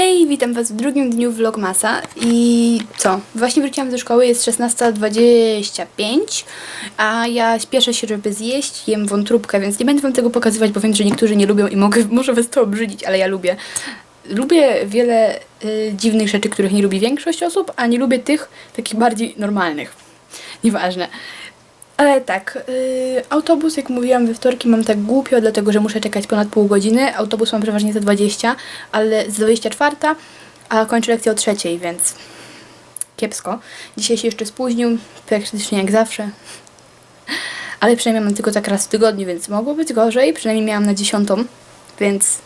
Hej, witam was w drugim dniu Vlogmasa i co? Właśnie wróciłam ze szkoły, jest 16.25, a ja śpieszę się, żeby zjeść, jem wątróbkę, więc nie będę wam tego pokazywać, bo wiem, że niektórzy nie lubią i mogę, może was to obrzydzić, ale ja lubię. Lubię wiele y, dziwnych rzeczy, których nie lubi większość osób, a nie lubię tych takich bardziej normalnych. Nieważne. Ale tak, y, autobus, jak mówiłam we wtorki, mam tak głupio, dlatego że muszę czekać ponad pół godziny. Autobus mam przeważnie za 20, ale za 24, a kończę lekcję o trzeciej, więc kiepsko. Dzisiaj się jeszcze spóźnił, praktycznie jak zawsze. Ale przynajmniej mam tylko tak raz w tygodniu, więc mogło być gorzej. Przynajmniej miałam na dziesiątą, więc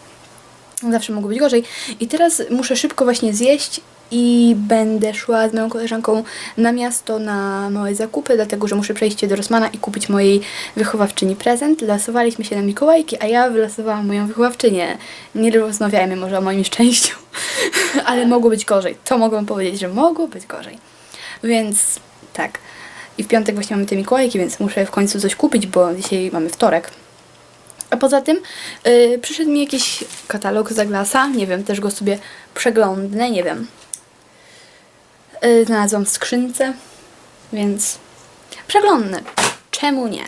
zawsze mogło być gorzej. I teraz muszę szybko właśnie zjeść i będę szła z moją koleżanką na miasto na małe zakupy, dlatego że muszę przejść się do Rosmana i kupić mojej wychowawczyni prezent. Losowaliśmy się na Mikołajki, a ja wylosowałam moją wychowawczynię. Nie rozmawiajmy może o moim szczęściu, ale mogło być gorzej. To mogę wam powiedzieć, że mogło być gorzej. Więc tak. I w piątek właśnie mamy te Mikołajki, więc muszę w końcu coś kupić, bo dzisiaj mamy wtorek. A poza tym yy, przyszedł mi jakiś katalog z Zaglasa, nie wiem, też go sobie przeglądnę, nie wiem. Yy, znalazłam w skrzynce, więc przeglądnę. Czemu nie?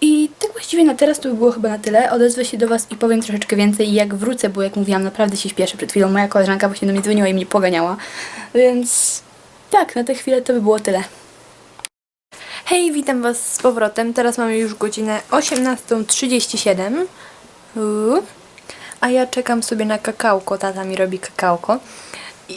I tak właściwie na teraz to by było chyba na tyle. Odezwę się do Was i powiem troszeczkę więcej jak wrócę, bo jak mówiłam, naprawdę się śpieszę. Przed chwilą moja koleżanka właśnie do mnie dzwoniła i mnie poganiała. Więc tak, na tę chwilę to by było tyle. Hej, witam Was z powrotem. Teraz mamy już godzinę 18.37. Uuu. A ja czekam sobie na kakałko. Tata mi robi kakałko.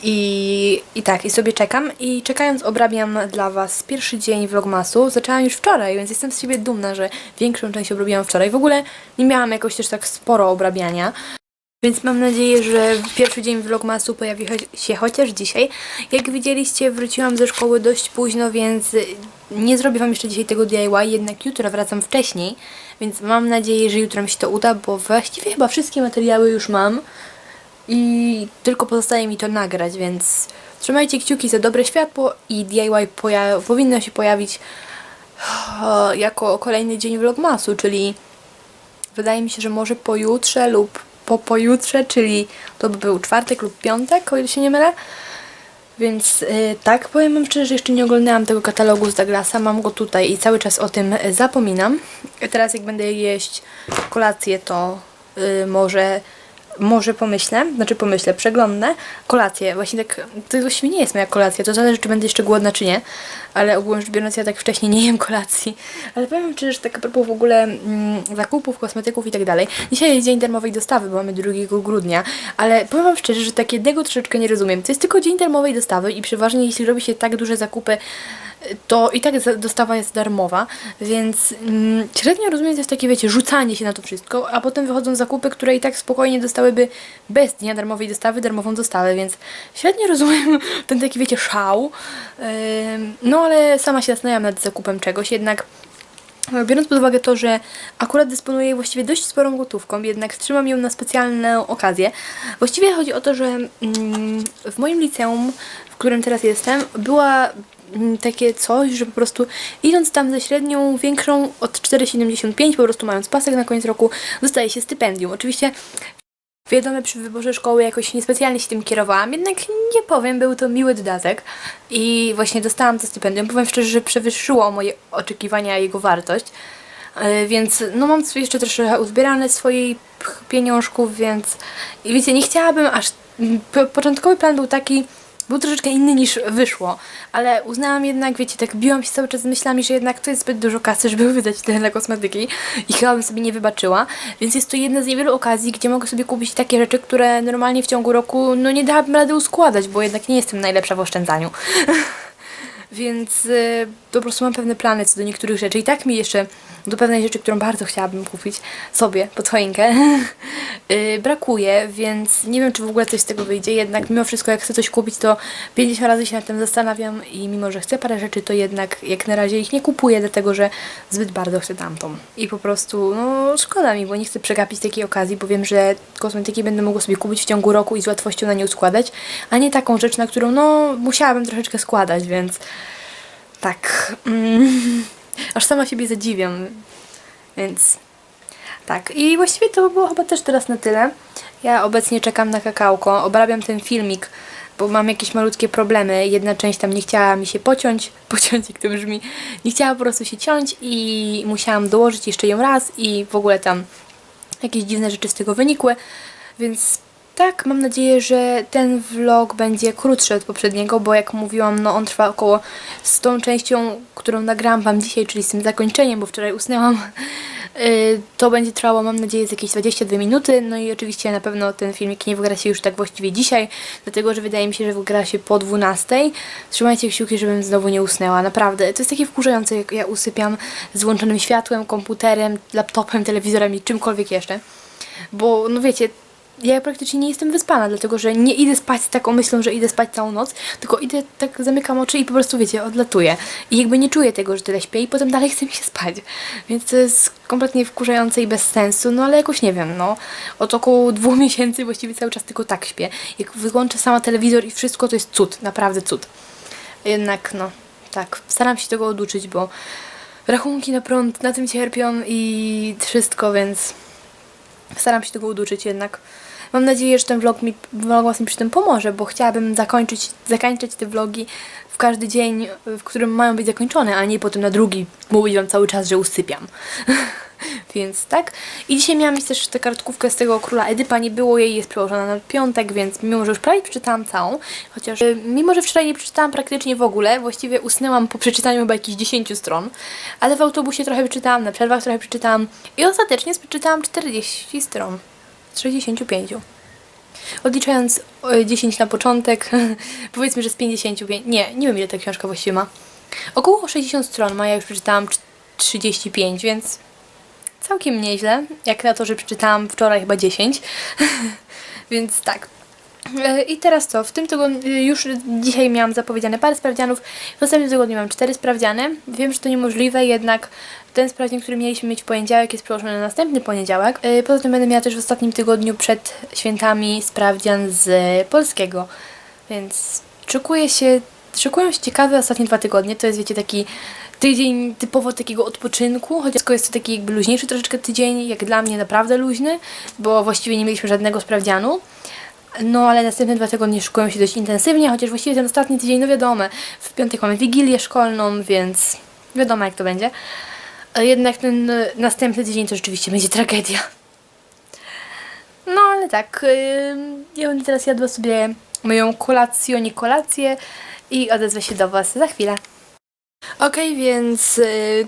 I, I tak, i sobie czekam. I czekając obrabiam dla Was pierwszy dzień vlogmasu. Zaczęłam już wczoraj, więc jestem z siebie dumna, że większą część obrabiałam wczoraj. W ogóle nie miałam jakoś też tak sporo obrabiania. Więc mam nadzieję, że pierwszy dzień vlogmasu pojawi się chociaż dzisiaj. Jak widzieliście, wróciłam ze szkoły dość późno, więc nie zrobię Wam jeszcze dzisiaj tego DIY, jednak jutro wracam wcześniej, więc mam nadzieję, że jutro mi się to uda, bo właściwie chyba wszystkie materiały już mam i tylko pozostaje mi to nagrać, więc trzymajcie kciuki za dobre światło i DIY powinno się pojawić jako kolejny dzień vlogmasu, czyli wydaje mi się, że może pojutrze lub po pojutrze, czyli to by był czwartek lub piątek, o ile się nie mylę. Więc y, tak, powiem wam szczerze, że jeszcze nie oglądałam tego katalogu z Douglasa, mam go tutaj i cały czas o tym y, zapominam. Teraz jak będę jeść kolację, to y, może może pomyślę, znaczy pomyślę, przeglądnę kolację. Właśnie tak, to właściwie nie jest moja kolacja, to zależy, czy będę jeszcze głodna, czy nie. Ale ogólnie rzecz biorąc, ja tak wcześniej nie jem kolacji. Ale powiem szczerze, że tak a propos w ogóle mm, zakupów, kosmetyków i tak dalej. Dzisiaj jest dzień darmowej dostawy, bo mamy 2 grudnia, ale powiem wam szczerze, że tak jednego troszeczkę nie rozumiem. To jest tylko dzień darmowej dostawy i przeważnie jeśli robi się tak duże zakupy, to i tak dostawa jest darmowa, więc mm, średnio rozumiem, to jest takie, wiecie, rzucanie się na to wszystko, a potem wychodzą zakupy, które i tak spokojnie dostałyby bez dnia darmowej dostawy, darmową dostawę, więc średnio rozumiem ten taki, wiecie, szał. Ym, no ale sama się zastanawiam nad zakupem czegoś, jednak Biorąc pod uwagę to, że akurat dysponuję właściwie dość sporą gotówką, jednak trzymam ją na specjalną okazję. Właściwie chodzi o to, że mm, w moim liceum, w którym teraz jestem, była mm, takie coś, że po prostu idąc tam ze średnią większą od 4,75, po prostu mając pasek na koniec roku, dostaje się stypendium. Oczywiście Wiadomo, przy wyborze szkoły jakoś niespecjalnie się tym kierowałam, jednak nie powiem, był to miły dodatek i właśnie dostałam to stypendium. Powiem szczerze, że przewyższyło moje oczekiwania jego wartość, Yy, więc no mam jeszcze troszkę uzbierane p- pieniążków, więc i wiecie, nie chciałabym aż... Początkowy plan był taki, był troszeczkę inny niż wyszło, ale uznałam jednak, wiecie, tak biłam się cały czas z myślami, że jednak to jest zbyt dużo kasy, żeby wydać tyle na kosmetyki i chyba bym sobie nie wybaczyła, więc jest to jedna z niewielu okazji, gdzie mogę sobie kupić takie rzeczy, które normalnie w ciągu roku, no nie dałabym rady uskładać, bo jednak nie jestem najlepsza w oszczędzaniu. Więc y, po prostu mam pewne plany co do niektórych rzeczy. I tak mi jeszcze do pewnej rzeczy, którą bardzo chciałabym kupić sobie pod choinkę, y, brakuje, więc nie wiem, czy w ogóle coś z tego wyjdzie. Jednak mimo wszystko, jak chcę coś kupić, to 50 razy się nad tym zastanawiam i mimo, że chcę parę rzeczy, to jednak jak na razie ich nie kupuję, dlatego że zbyt bardzo chcę tamtą. I po prostu, no szkoda mi, bo nie chcę przegapić takiej okazji, bo wiem, że kosmetyki będę mogła sobie kupić w ciągu roku i z łatwością na nie składać, a nie taką rzecz, na którą no musiałabym troszeczkę składać, więc tak. Mm, aż sama siebie zadziwiam. Więc tak. I właściwie to by było chyba też teraz na tyle. Ja obecnie czekam na kakałko, obrabiam ten filmik, bo mam jakieś malutkie problemy. Jedna część tam nie chciała mi się pociąć, pociąć jak to brzmi, nie chciała po prostu się ciąć i musiałam dołożyć jeszcze ją raz i w ogóle tam jakieś dziwne rzeczy z tego wynikły, więc tak, mam nadzieję, że ten vlog będzie krótszy od poprzedniego, bo jak mówiłam, no on trwa około z tą częścią, którą nagrałam Wam dzisiaj, czyli z tym zakończeniem, bo wczoraj usnęłam, yy, to będzie trwało, mam nadzieję, z jakieś 22 minuty, no i oczywiście na pewno ten filmik nie wygra się już tak właściwie dzisiaj, dlatego, że wydaje mi się, że wygra się po 12. Trzymajcie kciuki, żebym znowu nie usnęła, naprawdę, to jest takie wkurzające, jak ja usypiam z włączonym światłem, komputerem, laptopem, telewizorem i czymkolwiek jeszcze. Bo, no wiecie, ja praktycznie nie jestem wyspana, dlatego że nie idę spać z taką myślą, że idę spać całą noc, tylko idę, tak zamykam oczy i po prostu, wiecie, odlatuję. I jakby nie czuję tego, że tyle śpię i potem dalej chce mi się spać. Więc to jest kompletnie wkurzające i bez sensu, no ale jakoś nie wiem, no. Od około dwóch miesięcy właściwie cały czas tylko tak śpię. Jak wyłączę sama telewizor i wszystko, to jest cud, naprawdę cud. Jednak, no, tak, staram się tego oduczyć, bo rachunki na prąd na tym cierpią i wszystko, więc staram się tego uduczyć jednak. Mam nadzieję, że ten vlog mi, vlogmas mi przy tym pomoże, bo chciałabym zakończyć, zakończyć te vlogi w każdy dzień, w którym mają być zakończone, a nie potem na drugi mówić wam cały czas, że usypiam. więc tak. I dzisiaj miałam mieć też tę kartkówkę z tego króla Edypa, nie było jej, jest przełożona na piątek, więc mimo, że już prawie przeczytałam całą, chociaż y, mimo, że wczoraj nie przeczytałam praktycznie w ogóle, właściwie usnęłam po przeczytaniu chyba jakichś 10 stron, ale w autobusie trochę przeczytałam, na przerwach trochę przeczytałam i ostatecznie przeczytałam 40 stron z 65. Odliczając y, 10 na początek, powiedzmy, że z 55, nie, nie wiem ile ta książka właściwie ma. Około 60 stron ma, ja już przeczytałam cz- 35, więc całkiem nieźle, jak na to, że przeczytałam wczoraj chyba 10. Więc tak. E, I teraz co? W tym tygodniu, już dzisiaj miałam zapowiedziane parę sprawdzianów, w następnym tygodniu mam cztery sprawdziany. Wiem, że to niemożliwe, jednak ten sprawdzian, który mieliśmy mieć w poniedziałek jest przełożony na następny poniedziałek. E, Poza tym będę miała też w ostatnim tygodniu przed świętami sprawdzian z polskiego, więc szykuję się, szykują się ciekawe ostatnie dwa tygodnie. To jest, wiecie, taki tydzień typowo takiego odpoczynku, chociaż jest to taki jakby luźniejszy troszeczkę tydzień, jak dla mnie naprawdę luźny, bo właściwie nie mieliśmy żadnego sprawdzianu. No, ale następne dwa tygodnie szykują się dość intensywnie, chociaż właściwie ten ostatni tydzień, no wiadomo, w piątek mamy wigilię szkolną, więc wiadomo jak to będzie. A jednak ten e, następny tydzień to rzeczywiście będzie tragedia. No, ale tak, ym, ja będę teraz jadła sobie moją kolację, nie kolację i odezwę się do Was za chwilę. Okej, więc y,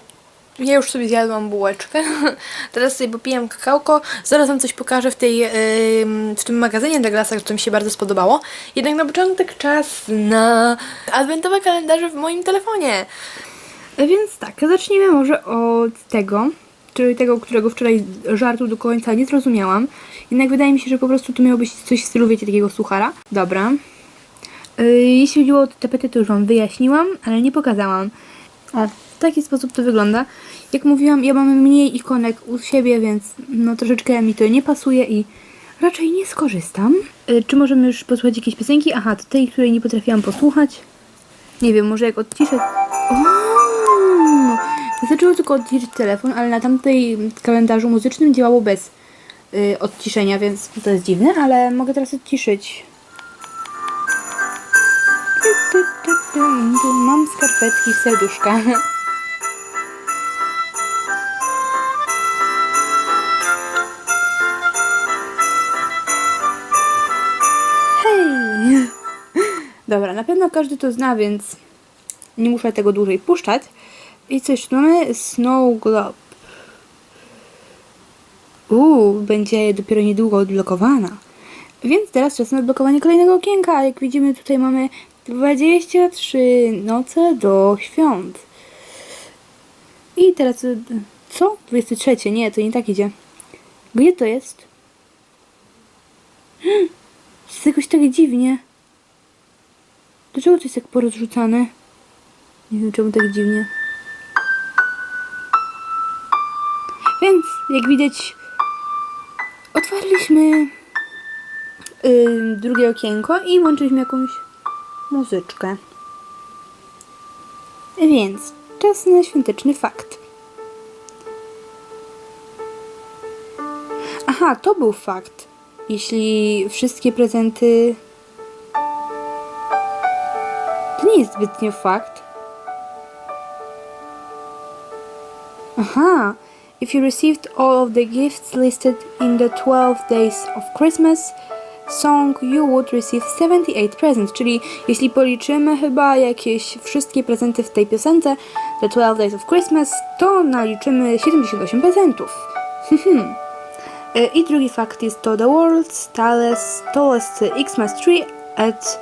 ja już sobie zjadłam bułeczkę. Teraz sobie popijam kakałko. Zaraz wam coś pokażę w, tej, y, w tym magazynie Douglasa, które mi się bardzo spodobało. Jednak na początek czas na adwentowe kalendarze w moim telefonie. Więc tak, zacznijmy może od tego, czyli tego, którego wczoraj żartu do końca nie zrozumiałam. Jednak wydaje mi się, że po prostu to miało być coś w stylu, wiecie, takiego suchara. Dobra. Yy, Jeśli chodziło o te tapety, to już Wam wyjaśniłam, ale nie pokazałam. O, w taki sposób to wygląda. Jak mówiłam, ja mam mniej ikonek u siebie, więc no troszeczkę mi to nie pasuje i raczej nie skorzystam. Yy, Czy możemy już posłuchać jakiejś piosenki? Aha, to tej, której nie potrafiłam posłuchać. Nie wiem, może jak odciszę... O! Wystarczyło tylko odciszyć telefon, ale na tamtej kalendarzu muzycznym działało bez yy, odciszenia, więc to jest dziwne, ale mogę teraz odciszyć. Mam skarpetki serduszka. pewno każdy to zna, więc nie muszę tego dłużej puszczać. I coś tu mamy? Snow Globe. Uuu, będzie dopiero niedługo odblokowana. Więc teraz czas na odblokowanie kolejnego okienka. Jak widzimy, tutaj mamy 23 noce do świąt. I teraz... Co? 23? Nie, to nie tak idzie. Gdzie to jest? Jest jakoś tak dziwnie. Dlaczego to jest tak porozrzucane? Nie wiem czemu tak dziwnie. Więc jak widać otwarliśmy yy, drugie okienko i włączyliśmy jakąś muzyczkę. Więc czas na świąteczny fakt. Aha, to był fakt. jeśli wszystkie prezenty... To nie jest zbytnio fakt. Aha. If you received all of the gifts listed in the 12 days of Christmas song, you would receive 78 presents. Czyli jeśli policzymy chyba jakieś wszystkie prezenty w tej piosence, The 12 Days of Christmas, to naliczymy 78 prezentów. E, I drugi fakt jest to The World's Tallest, tallest Xmas Tree at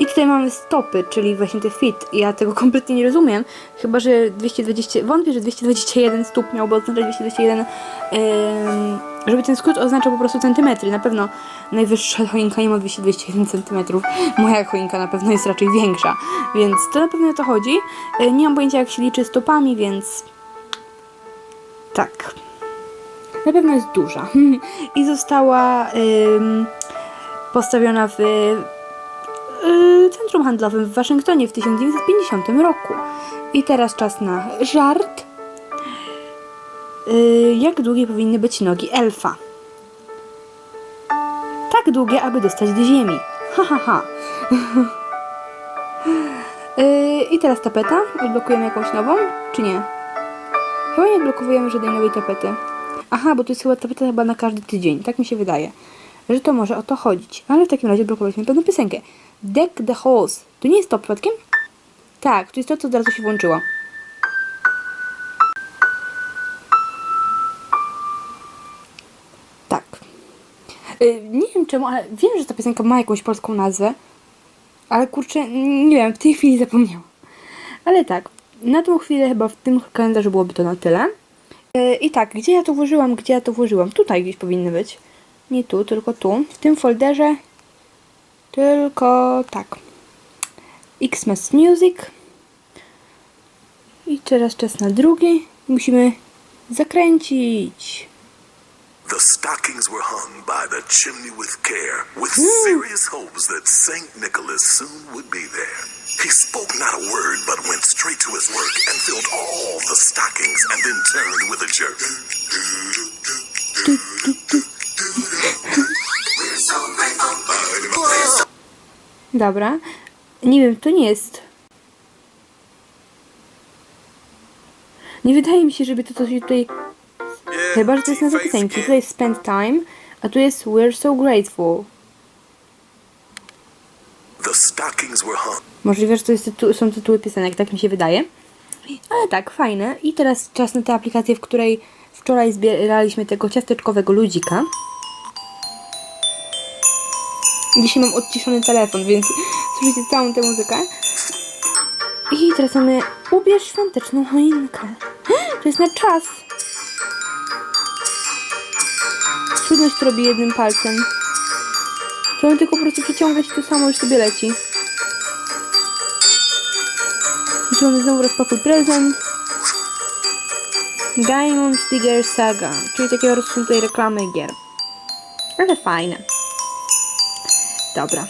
i tutaj mamy stopy, czyli właśnie te fit. Ja tego kompletnie nie rozumiem. Chyba, że 220. Wątpię, że 221 stóp miałby oznaczać 221. em, żeby ten skrót oznaczał po prostu centymetry. Na pewno najwyższa choinka nie ma 221 centymetrów. Moja choinka na pewno jest raczej większa. Więc to na pewno o to chodzi. E, nie mam pojęcia, jak się liczy stopami, więc. Tak. Na pewno jest duża. I została postawiona w centrum handlowym w Waszyngtonie w 1950 roku. I teraz czas na żart. Y, jak długie powinny być nogi elfa? Tak długie, aby dostać do ziemi. Ha, ha, ha. Y, I teraz tapeta. Odblokujemy jakąś nową, czy nie? Chyba nie odblokowujemy żadnej nowej tapety. Aha, bo to jest chyba tapeta chyba na każdy tydzień. Tak mi się wydaje. Że to może o to chodzić. Ale w takim razie odblokowaliśmy pewną piosenkę. Deck the Halls. To nie jest to przypadkiem? Tak, to jest to, co od razu się włączyło. Tak. Y, nie wiem czemu, ale wiem, że ta piosenka ma jakąś polską nazwę. Ale kurczę, nie wiem, w tej chwili zapomniałam. Ale tak, na tą chwilę chyba w tym kalendarzu byłoby to na tyle. Y, I tak, gdzie ja to włożyłam, gdzie ja to włożyłam? Tutaj gdzieś powinny być. Nie tu, tylko tu. W tym folderze. Tylko tak. Xmas Music. I teraz czas na drugi. Musimy zakręcić. The stockings were hung by the chimney with care, with serious hopes that St. Nicholas soon would be there. He spoke not a word, but went straight to his work and filled all the stockings and then turned with a jerk. Dobra. Nie wiem, to nie jest. Nie wydaje mi się, żeby to coś tutaj. Chyba, że to jest nazwa piosenki. Tutaj jest Spend Time, a tu jest We're So Grateful. The stockings were hung. Możliwe, że to jest tytu- są tytuły piosenek, tak mi się wydaje. Ale tak, fajne. I teraz czas na tę aplikację, w której wczoraj zbieraliśmy tego ciasteczkowego ludzika. Dzisiaj mam odciszony telefon, więc słyszycie całą tę muzykę. I teraz mamy ubierz świąteczną choinkę. To jest na czas. Trudność to robi jednym palcem. To on tylko po prostu przeciągać i to samo już sobie leci. I tu mamy znowu rozpakuj prezent. Diamond Digger Saga, czyli takiego rozsuniętej reklamy gier. Ale fajne. Dobra.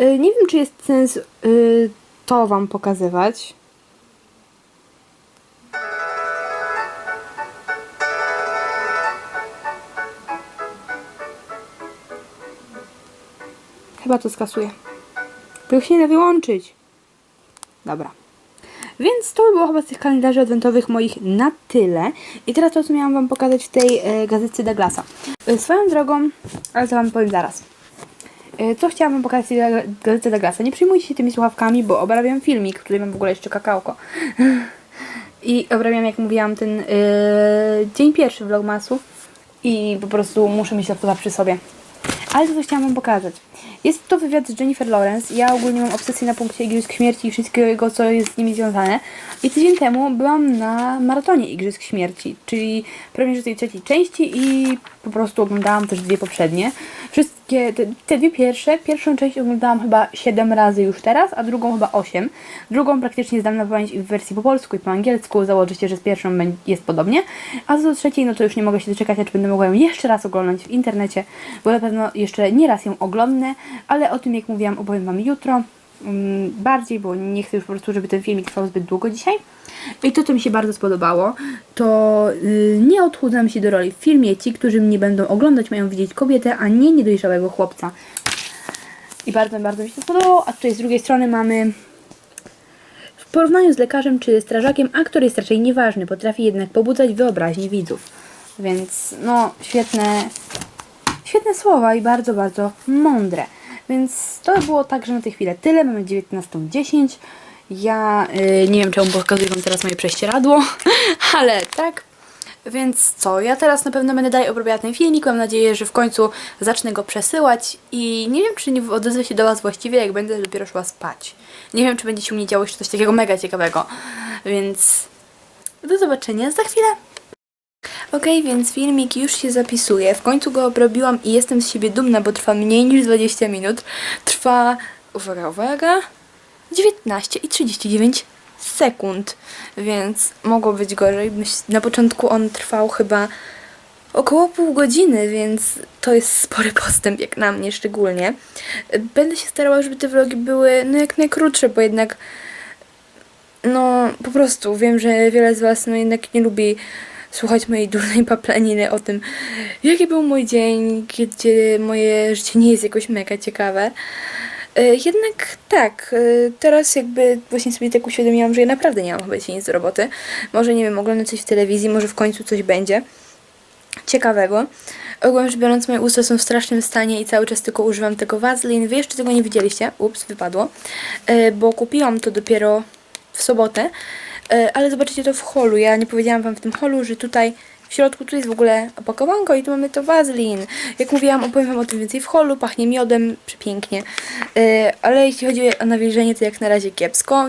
Y, nie wiem, czy jest sens y, to wam pokazywać. Chyba to skasuję. Bo się nie da wyłączyć. Dobra. Więc to by było chyba z tych kalendarzy adwentowych moich na tyle. I teraz to, co miałam Wam pokazać w tej e, gazetce Douglasa. Swoją drogą, ale to Wam powiem zaraz. E, co chciałam Wam pokazać w tej ga- gazetce Douglasa? Nie przejmujcie się tymi słuchawkami, bo obrabiam filmik, który mam w ogóle jeszcze kakałko. I obrabiam, jak mówiłam, ten e, dzień pierwszy vlogmasu. I po prostu muszę mieć laptopa przy sobie. Ale to, co chciałam Wam pokazać. Jest to wywiad z Jennifer Lawrence. Ja ogólnie mam obsesję na punkcie Igrzysk Śmierci i wszystkiego, co jest z nimi związane. I tydzień temu byłam na maratonie Igrzysk Śmierci, czyli premierze tej trzeciej części i po prostu oglądałam też dwie poprzednie. Wszystkie, te, te dwie pierwsze, pierwszą część oglądałam chyba 7 razy już teraz, a drugą chyba 8. Drugą praktycznie zdam na pamięć i w wersji po polsku i po angielsku. Założę się, że z pierwszą jest podobnie. A co do trzeciej, no to już nie mogę się doczekać, aż będę mogła ją jeszcze raz oglądać w internecie, bo na pewno jeszcze nie raz ją oglądnę, ale o tym, jak mówiłam, opowiem Wam jutro. mm, bardziej, bo nie chcę już po prostu, żeby ten filmik trwał zbyt długo dzisiaj. I to, co mi się bardzo spodobało, to y, nie odchudzam się do roli w filmie. Ci, którzy mnie będą oglądać, mają widzieć kobietę, a nie niedojrzałego chłopca. I bardzo, bardzo mi się to spodobało. A tutaj z drugiej strony mamy w porównaniu z lekarzem czy strażakiem, aktor jest raczej nieważny, potrafi jednak pobudzać wyobraźnię widzów. Więc no, świetne, świetne słowa i bardzo, bardzo mądre. Więc to było także na tę chwilę tyle. Mamy 19.10. Ja y, nie wiem, czemu pokazuję Wam teraz moje prześcieradło, ale tak. Więc co, ja teraz na pewno będę dalej obrabiała ten filmik. Mam nadzieję, że w końcu zacznę go przesyłać i nie wiem, czy nie odezwę się do Was właściwie, jak będę dopiero szła spać. Nie wiem, czy będzie się u mnie działo jeszcze coś takiego mega ciekawego. Więc do zobaczenia za chwilę. Okej, więc filmik już się zapisuje. W końcu go obrobiłam i jestem z siebie dumna, bo trwa mniej niż 20 minut. Trwa, uwaga, uwaga, 19 i 39 sekund, więc mogło być gorzej. Na początku on trwał chyba około pół godziny, więc to jest spory postęp, jak na mnie szczególnie. Będę się starała, żeby te vlogi były no jak najkrótsze, bo jednak no po prostu wiem, że wiele z Was no jednak nie lubi słuchać mojej durnej paplaniny o tym, jaki był mój dzień, gdzie moje życie nie jest jakoś mega ciekawe. E, Jednak tak, e, teraz jakby właśnie sobie tak uświadomiłam, że ja naprawdę nie mam chyba nic do roboty. Może nie wiem, oglądam coś w telewizji, może w końcu coś będzie ciekawego. Ogólnie rzecz biorąc, moje usta są w strasznym stanie i cały czas tylko używam tego Vaseline. Wy jeszcze tego nie widzieliście. Ups, wypadło. E, Bo kupiłam to dopiero w sobotę, ale zobaczycie to w holu. Ja nie powiedziałam wam w tym holu, że tutaj w środku tu jest w ogóle opakowanko i tu mamy to Vaseline. Jak mówiłam, opowiem wam o tym więcej w holu. Pachnie miodem, przepięknie. E, Ale jeśli chodzi o nawilżenie, to jak na razie kiepsko.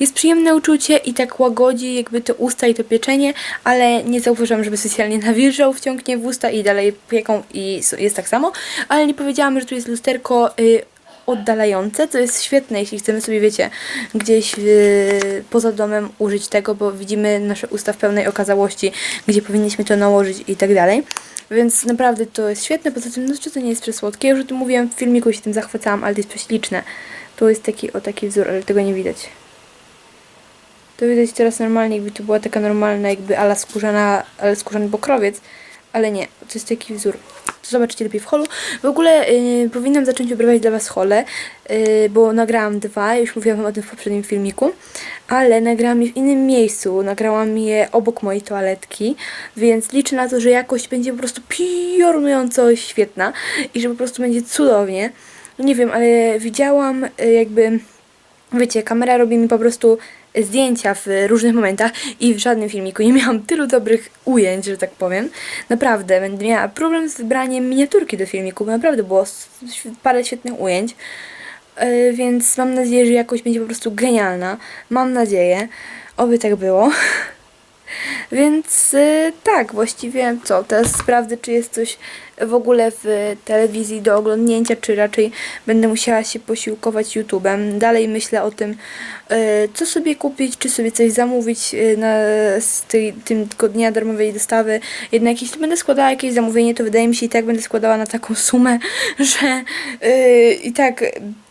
Jest przyjemne uczucie i tak łagodzi jakby to usta i to pieczenie, ale nie zauważyłam, żeby specjalnie nawilżał, wciągnie w usta i dalej pieką i jest tak samo. Ale nie powiedziałam, że tu jest lusterko y, oddalające, co jest świetne, jeśli chcemy sobie, wiecie, gdzieś y, poza domem użyć tego, bo widzimy nasze usta w pełnej okazałości, gdzie powinniśmy to nałożyć i tak dalej. Więc naprawdę to jest świetne, poza tym no, to nie jest przesłodkie. Ja już o tym mówiłam w filmiku, się tym zachwycałam, ale to jest prześliczne. Tu jest taki, o taki wzór, ale tego nie widać. To widać teraz normalnie, jakby to była taka normalna, jakby ala skórzana, ale skórzany pokrowiec, ale nie, to jest taki wzór. To zobaczycie lepiej w holu. W ogóle y, powinnam zacząć obrabiać dla Was hole, y, bo nagrałam dwa, już mówiłam Wam o tym w poprzednim filmiku, ale nagrałam je w innym miejscu, nagrałam je obok mojej toaletki, więc liczę na to, że jakość będzie po prostu piorunująco świetna i że po prostu będzie cudownie. Nie wiem, ale widziałam y, jakby Wiecie, kamera robi mi po prostu zdjęcia w różnych momentach i w żadnym filmiku nie miałam tylu dobrych ujęć, że tak powiem. Naprawdę, będę miała problem z wybraniem miniaturki do filmiku, bo naprawdę było parę świetnych ujęć. Yy, Więc mam nadzieję, że jakość będzie po prostu genialna. Mam nadzieję. Oby tak było. Więc y, tak, właściwie co, teraz sprawdzę, czy jest coś w ogóle w telewizji do oglądnięcia, czy raczej będę musiała się posiłkować YouTube'em. Dalej myślę o tym, co sobie kupić, czy sobie coś zamówić y, na, z tej, tym dnia darmowej dostawy. Jednak jeśli będę składała jakieś zamówienie, to wydaje mi się i tak będę składała na taką sumę, że y, i tak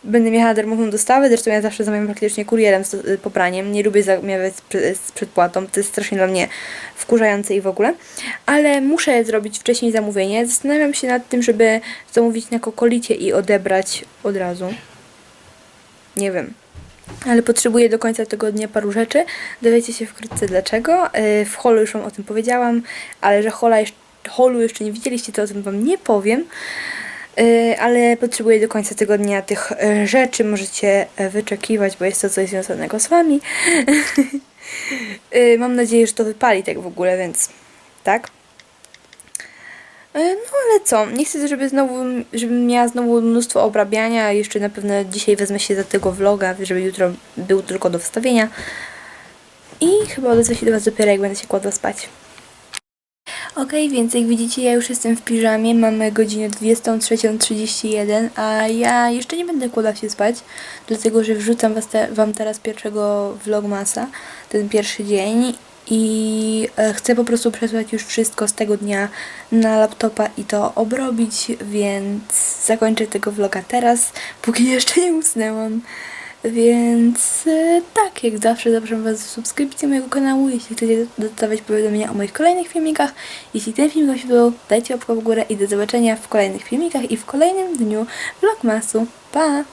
będę miała darmową dostawę. Zresztą ja zawsze zamawiam praktycznie kurierem z popraniem. Nie lubię zamawiać z przedpłatą. To jest strasznie dla mnie wkurzające i w ogóle. Ale muszę zrobić wcześniej zamówienie. Zastanawiam się nad tym, żeby zamówić na kokolicie i odebrać od razu. Nie wiem. Ale potrzebuję do końca tego dnia paru rzeczy. Dowiecie się wkrótce dlaczego. Yy, W holu już Wam o tym powiedziałam, ale że hola jeszcze, holu jeszcze nie widzieliście, to o tym Wam nie powiem. Yy, ale potrzebuję do końca tego dnia tych e, rzeczy. Możecie e, wyczekiwać, bo jest to coś związanego z Wami. Mam nadzieję, że to wypali tak w ogóle, więc tak. E, No ale co, nie chcę, żeby znowu, żebym miała znowu mnóstwo obrabiania. Jeszcze na pewno dzisiaj wezmę się za tego vloga, żeby jutro był tylko do wstawienia. I chyba odezwę się do Was dopiero jak będę się kładła spać. Okej, więc jak widzicie, ja już jestem w piżamie, mamy godzinę 23.31, a ja jeszcze nie będę kładła się spać, dlatego że wrzucam was te, Wam teraz pierwszego vlogmasa, ten pierwszy dzień i e, chcę po prostu przesłać już wszystko z tego dnia na laptopa i to obrobić, więc zakończę tego vloga teraz, póki jeszcze nie usnęłam. Więc e, tak, jak zawsze zapraszam Was do subskrypcji mojego kanału, jeśli chcecie dostawać powiadomienia o moich kolejnych filmikach. Jeśli ten film Wam się podobał, dajcie łapkę w górę i do zobaczenia w kolejnych filmikach i w kolejnym dniu vlogmasu. Pa!